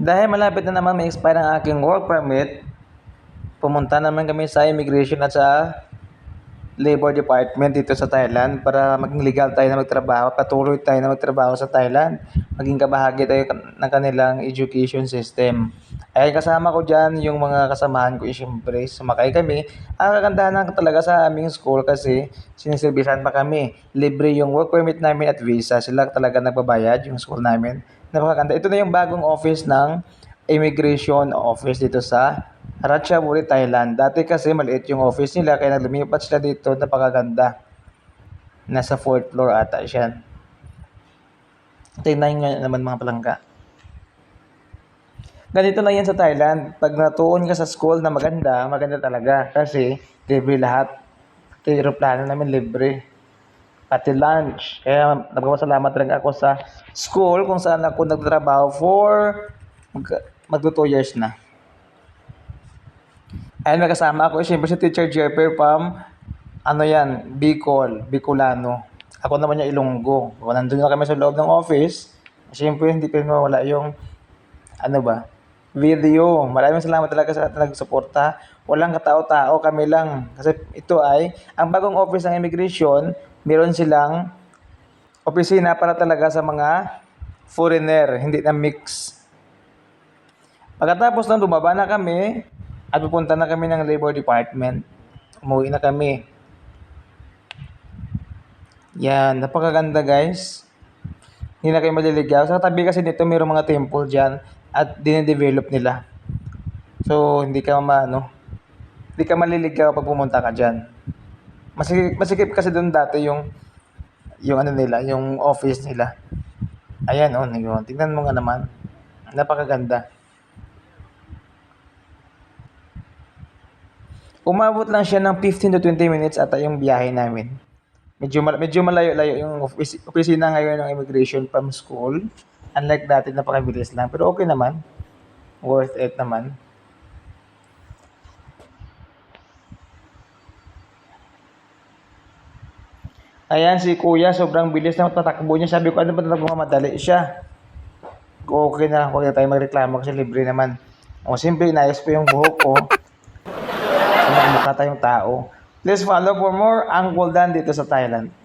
Dahil malapit na naman may-expire ang aking work permit, pumunta naman kami sa immigration at sa labor department dito sa Thailand para maging legal tayo na magtrabaho, patuloy tayo na magtrabaho sa Thailand, maging kabahagi tayo ng kanilang education system. Ay kasama ko dyan yung mga kasamahan ko, eh, siyempre, sumakay kami. Ang kagandahan talaga sa aming school kasi siniservisan pa kami. Libre yung work permit namin at visa. Sila talaga nagbabayad yung school namin. Napakaganda. Ito na yung bagong office ng immigration office dito sa Ratchaburi, Thailand. Dati kasi maliit yung office nila kaya lumipat sila dito. Napakaganda. Nasa fourth floor ata siya. Tingnan nyo naman mga palangga. Ganito na yan sa Thailand. Pag natuon ka sa school na maganda, maganda talaga. Kasi libre lahat. Pati aeroplano namin libre. Pati lunch. Kaya nagpapasalamat talaga ako sa school kung saan ako nagtrabaho for mag, magto 2 years na. Ayun, may kasama ako. Siyempre si Teacher Jeffer Pam, ano yan, Bicol, Bicolano. Ako naman yung Ilonggo. Kung nandun na kami sa loob ng office, siyempre hindi pa mawala yung, ano ba, video. Maraming salamat talaga sa lahat na nagsuporta. Walang katao-tao, kami lang. Kasi ito ay, ang bagong office ng immigration, meron silang opisina para talaga sa mga foreigner, hindi na mix. Pagkatapos nang bumaba na kami at pupunta na kami ng labor department, umuwi na kami. Yan, napakaganda guys. Hindi na kayo maliligaw. Sa tabi kasi nito mayroong mga temple dyan at dinidevelop nila. So, hindi ka maano, hindi ka maliligaw pag pumunta ka dyan. Masikip, masikip kasi doon dati yung yung ano nila, yung office nila. Ayan, oh, yun. Tingnan mo nga naman. Napakaganda. Umabot lang siya ng 15 to 20 minutes ata yung biyahe namin. Medyo, medyo malayo-layo yung office, opisina ngayon ng immigration from school. Unlike dati, napakabilis lang. Pero okay naman. Worth it naman. Ayan, si kuya, sobrang bilis na tatakbo niya. Sabi ko, ano ba talagang madali siya? Okay na huwag na tayo magreklamo kasi libre naman. O, simple, inayos ko yung buhok ko. Mukha tayong tao. Please follow for more Uncle Dan dito sa Thailand.